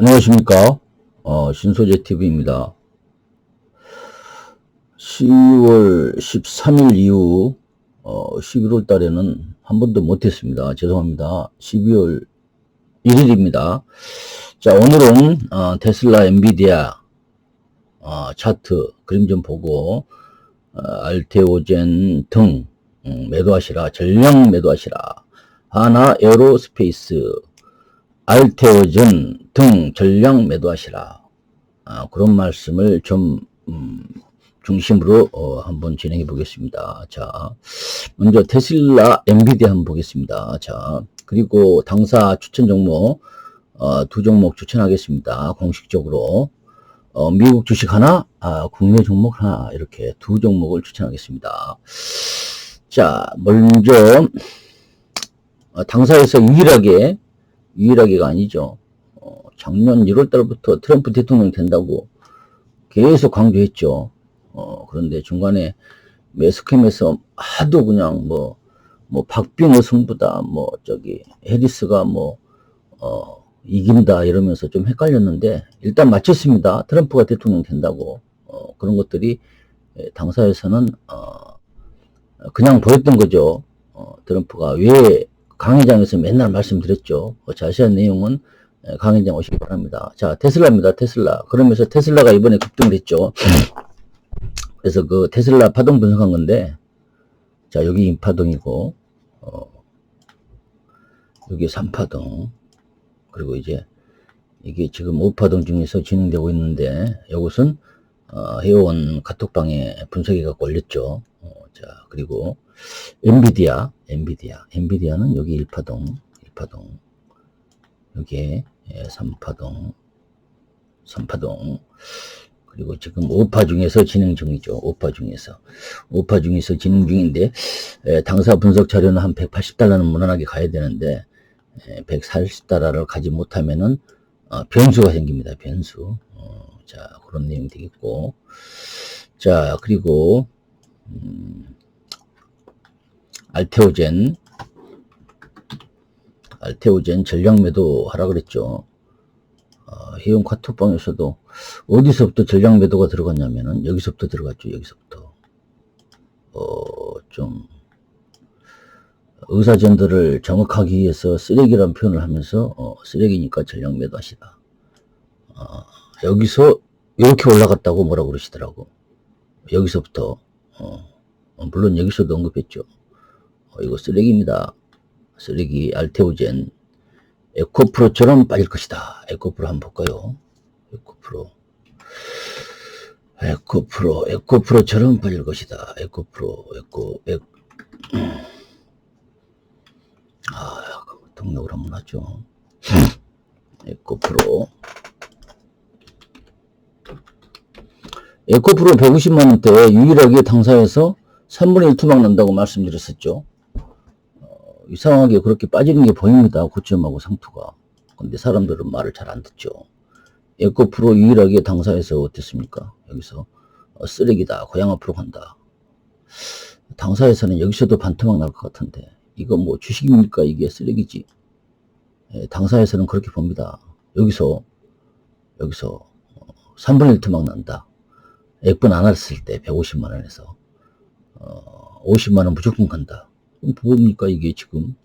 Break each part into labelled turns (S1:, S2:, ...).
S1: 안녕하십니까. 어, 신소재 TV입니다. 12월 13일 이후, 어, 11월 달에는 한 번도 못했습니다. 죄송합니다. 12월 1일입니다. 자, 오늘은, 어, 테슬라 엔비디아, 어, 차트, 그림 좀 보고, 어, 알테오젠 등, 음, 매도하시라, 전량 매도하시라. 하나 에어로스페이스, 알테오전 등 전량 매도하시라. 아, 그런 말씀을 좀 음, 중심으로 어, 한번 진행해 보겠습니다. 자, 먼저 테슬라, 엔비디아 한번 보겠습니다. 자, 그리고 당사 추천 종목 어, 두 종목 추천하겠습니다. 공식적으로 어, 미국 주식 하나, 아, 국내 종목 하나 이렇게 두 종목을 추천하겠습니다. 자, 먼저 어, 당사에서 유일하게 유일하게가 아니죠. 어, 작년 1월 달부터 트럼프 대통령 된다고 계속 강조했죠. 어, 그런데 중간에 매스캠에서 하도 그냥 뭐, 뭐, 박빙의 승부다, 뭐, 저기, 해리스가 뭐, 어, 이긴다, 이러면서 좀 헷갈렸는데, 일단 마쳤습니다. 트럼프가 대통령 된다고. 어, 그런 것들이 예, 당사에서는, 어, 그냥 보였던 거죠. 어, 트럼프가 왜 강의장에서 맨날 말씀드렸죠. 어, 자세한 내용은 예, 강의장 오시기 바랍니다. 자, 테슬라입니다. 테슬라. 그러면서 테슬라가 이번에 급등을 했죠. 그래서 그 테슬라 파동 분석한 건데, 자, 여기 인파동이고, 어, 여기 3파동, 그리고 이제 이게 지금 5파동 중에서 진행되고 있는데, 이것은 어, 해온 카톡방에 분석해 갖고 올렸죠. 어, 자, 그리고 엔비디아, 엔비디아, 엔비디아는 여기 1파동, 1파동, 여기에 3파동, 3파동, 그리고 지금 5파 중에서 진행 중이죠. 5파 중에서. 5파 중에서 진행 중인데, 에, 당사 분석 자료는 한 180달러는 무난하게 가야 되는데, 에, 140달러를 가지 못하면은, 어, 변수가 생깁니다. 변수. 어, 자, 그런 내용이 되겠고. 자, 그리고, 음, 알테오젠, 알테오젠 전량 매도 하라 그랬죠. 어, 해용 카톡방에서도 어디서부터 전량 매도가 들어갔냐면은 여기서부터 들어갔죠. 여기서부터. 어, 좀 의사전들을 정확하기 위해서 쓰레기라는 표현을 하면서 어, 쓰레기니까 전량 매도 하시다. 어, 여기서 이렇게 올라갔다고 뭐라 그러시더라고. 여기서부터 어, 물론 여기서도 언급했죠. 어, 이거 쓰레기입니다. 쓰레기 알테오젠 에코프로처럼 빠질 것이다. 에코프로 한번 볼까요? 에코프로 에코프로 에코프로처럼 빠질 것이다. 에코프로 에코 에 아, 등록을 한번 하죠. 에코프로 에코프로 150만 원대 유일하게 당사에서 3분의 1 투막 난다고 말씀드렸었죠. 어, 이상하게 그렇게 빠지는 게 보입니다. 고점하고 상투가. 근데 사람들은 말을 잘 안 듣죠. 에코 프로 유일하게 당사에서 어땠습니까? 여기서 어, 쓰레기다. 고향 앞으로 간다. 당사에서는 여기서도 반토막 날 것 같은데 이거 뭐 주식입니까? 이게 쓰레기지. 예, 당사에서는 그렇게 봅니다. 여기서 여기서 3분의 1 투막 난다. 액분 안 왔을 때 150만 원에서 어, 50만 원 무조건 간다. 뭡니까 이게 지금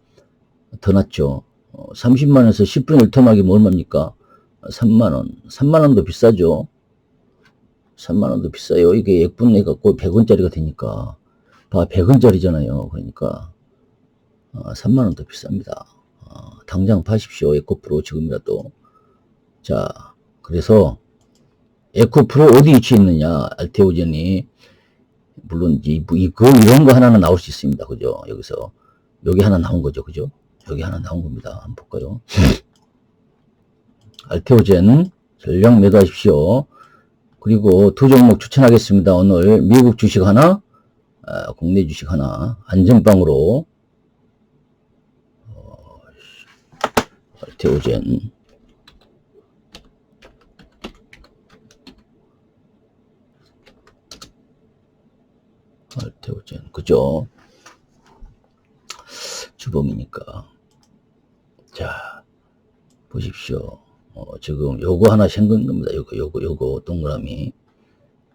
S1: 더 낫죠. 어, 30만 원에서 10분의 1 토막이 뭐 얼마입니까? 3만 원. 3만 원도 비싸죠. 3만 원도 비싸요. 이게 액분 해 갖고 100원짜리가 되니까 봐 100원짜리잖아요. 그러니까 어, 3만 원도 비쌉니다. 어, 당장 파십시오. 에코프로 지금이라도. 자, 그래서 에코프로 어디 위치해 있느냐? 알테오젠이 물론 이, 이, 그 이런 거 하나는 나올 수 있습니다. 그죠? 여기서 여기 하나 나온 거죠. 그죠? 여기 하나 나온 겁니다. 한번 볼까요? 알테오젠 전량 매도하십시오. 그리고 두 종목 추천하겠습니다. 오늘 미국 주식 하나, 아, 국내 주식 하나, 안전빵으로 어, 알테오젠 그죠? 주범이니까 자 보십시오. 어, 지금 요거 하나 생긴 겁니다. 요거, 요거, 요거, 동그라미.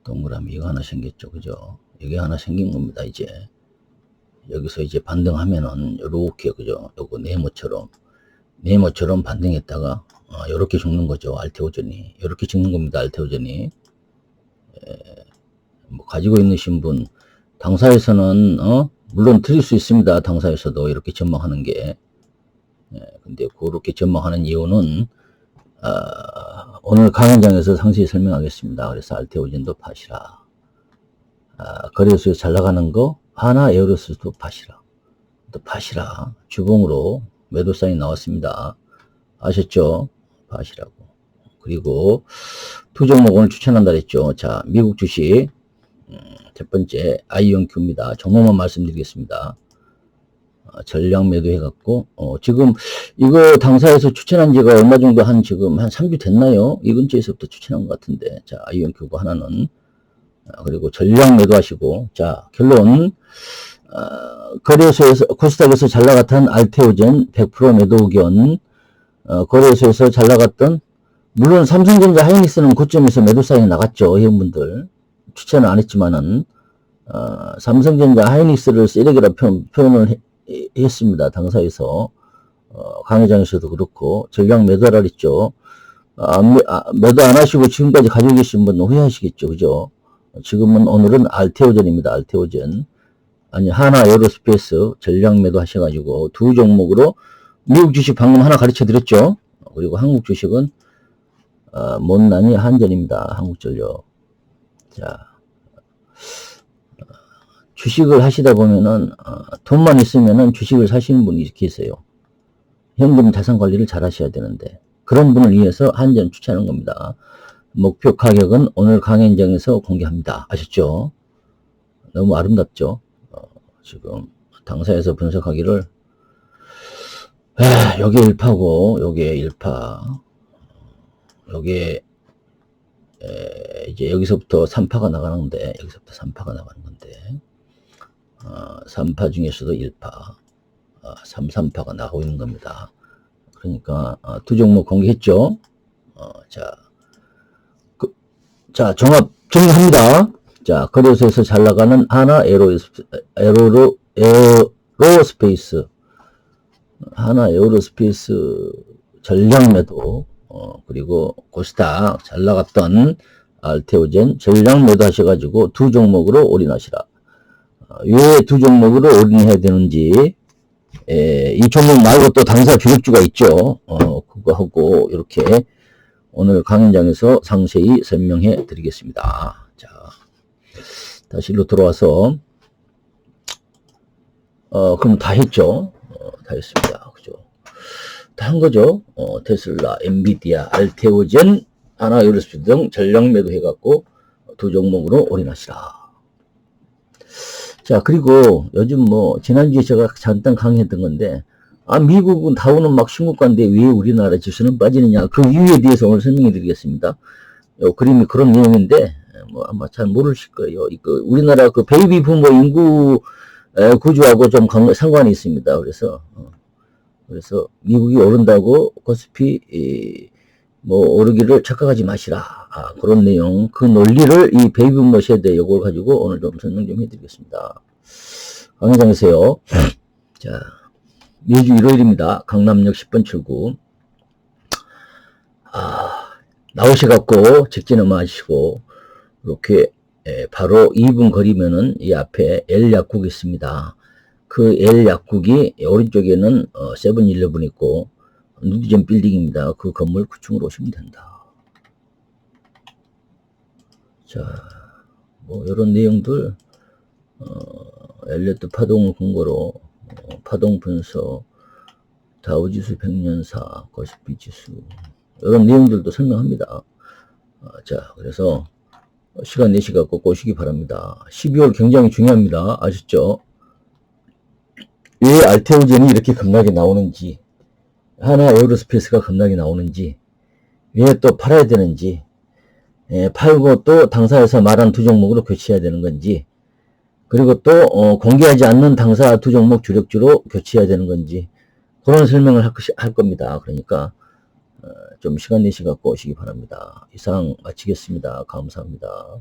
S1: 동그라미, 이거 하나 생겼죠. 그죠? 이게 하나 생긴 겁니다, 이제. 여기서 이제 반등하면은, 요렇게, 그죠? 요거 네모처럼, 네모처럼 반등했다가, 어, 요렇게 죽는 거죠. 알테오전이. 요렇게 죽는 겁니다, 알테오전이. 에, 뭐, 가지고 있는 신분, 당사에서는, 어, 물론 드릴 수 있습니다. 당사에서도 이렇게 전망하는 게. 예, 근데 그렇게 전망하는 이유는, 아, 오늘 강연장에서 상세히 설명하겠습니다. 그래서 알테오젠도 파시라. 아, 거래소에 잘 나가는 거 하나 에어로스도 파시라. 또 파시라. 주봉으로 매도 사인이 나왔습니다. 아셨죠? 파시라고. 그리고 두 종목 오늘 추천한다 그랬죠. 자, 미국 주식 음, 첫 번째 아이온큐입니다. 종목만 말씀드리겠습니다. 어, 전량 매도 해갖고 어, 지금 이거 당사에서 추천한 지가 얼마 정도 한 지금 한 3주 됐나요? 이 근처에서부터 추천한 것 같은데 자 아이온큐브 하나는 아, 그리고 전량 매도하시고 자 결론 어, 거래소에서 코스닥에서 잘 나갔던 알테오젠 100% 매도 의견 어, 거래소에서 잘 나갔던 물론 삼성전자 하이닉스는 고점에서 매도 사인이 나갔죠 회원분들 추천은 안 했지만은 어, 삼성전자 하이닉스를 쓰레기라 표, 표현을 해- 했습니다. 당사에서 어, 강 회장에서도 그렇고 전량 매도하라 그랬죠. 아, 매, 아, 매도 안 하시고 지금까지 가지고 계신 분은 후회하시겠죠. 그죠? 지금은 오늘은 알테오젠입니다. 알테오젠. 아니 하나 에어로스페이스 전량 매도 하셔가지고 두 종목으로 미국 주식 방금 하나 가르쳐 드렸죠. 그리고 한국 주식은 어, 못난이 한전입니다. 한국전력. 자, 주식을 하시다 보면은 어, 돈만 있으면은 주식을 사시는 분이 계세요. 현금 자산 관리를 잘 하셔야 되는데 그런 분을 위해서 한전 추천하는 겁니다. 목표 가격은 오늘 강연장에서 공개합니다. 아셨죠? 너무 아름답죠? 어, 지금 당사에서 분석하기를 에, 요게 1파고 요게 1파 요게 에, 이제 여기서부터 3파가 나가는데 여기서부터 3파가 나가는 건데 어, 3파 중에서도 1파, 어, 3, 3파가 나오고 있는 겁니다. 그러니까, 어, 두 종목 공개했죠? 어, 자, 그, 자, 종합 정리합니다. 자, 거래소에서 잘 나가는 하나 에로, 에로로, 에로스페이스. 하나 에어로스페이스 전량 매도, 어, 그리고 코스닥 잘 나갔던 알테오젠 전량 매도 하셔가지고 두 종목으로 올인하시라. 왜두 종목으로 올인해야 되는지 에, 이 종목 말고 또 당사 주력주가 있죠. 어, 그거 하고 이렇게 오늘 강연장에서 상세히 설명해 드리겠습니다. 자, 다시 일로 들어와서 어, 그럼 다 했죠. 어, 다 했습니다. 다 한 거죠. 어, 테슬라, 엔비디아, 알테오젠, 하나 유로스피드 등 전량 매도해갖고 두 종목으로 올인하시라. 자, 그리고 요즘 뭐, 지난주에 제가 잠깐 강의했던 건데, 아, 미국은 다우는 막 신고가인데 왜 우리나라 지수는 빠지느냐. 그 이유에 대해서 오늘 설명해 드리겠습니다. 요 그림이 그런 내용인데, 뭐, 아마 잘 모르실 거예요. 그, 우리나라 그 베이비 부모 인구 에, 구조하고 좀 관- 상관이 있습니다. 그래서, 어, 그래서 미국이 오른다고 코스피, 이, 뭐, 오르기를 착각하지 마시라. 아, 그런 내용, 그 논리를 이 베이비 부모 세대 요걸 가지고 오늘 좀 설명 좀 해드리겠습니다. 강의장이세요. 자, 매주 일요일입니다. 강남역 10번 출구. 아, 나오셔갖고 직진음 하시고, 이렇게, 에, 바로 2분 거리면은 이 앞에 L 약국이 있습니다. 그 L 약국이 오른쪽에는 어, 세븐일레븐 있고, 누디전 빌딩입니다. 그 건물 9층으로 오시면 된다. 자, 뭐, 이런 내용들, 어, 엘리어트 파동을 근거로 어, 파동 분석, 다우지수 백년사, 거시피 지수 이런 내용들도 설명합니다. 어, 자, 그래서 시간 내시가 꼭 오시기 바랍니다. 12월 굉장히 중요합니다. 아셨죠? 왜 알테오젠이 이렇게 급락이 나오는지, 하나 에어로스페이스가 급락이 나오는지, 왜 또 팔아야 되는지, 예, 팔고 또 당사에서 말한 두 종목으로 교체해야 되는 건지, 그리고 또 어, 공개하지 않는 당사 두 종목 주력주로 교체해야 되는 건지 그런 설명을 할, 것이, 할 겁니다. 그러니까 어, 좀 시간 내시 갖고 오시기 바랍니다. 이상 마치겠습니다. 감사합니다.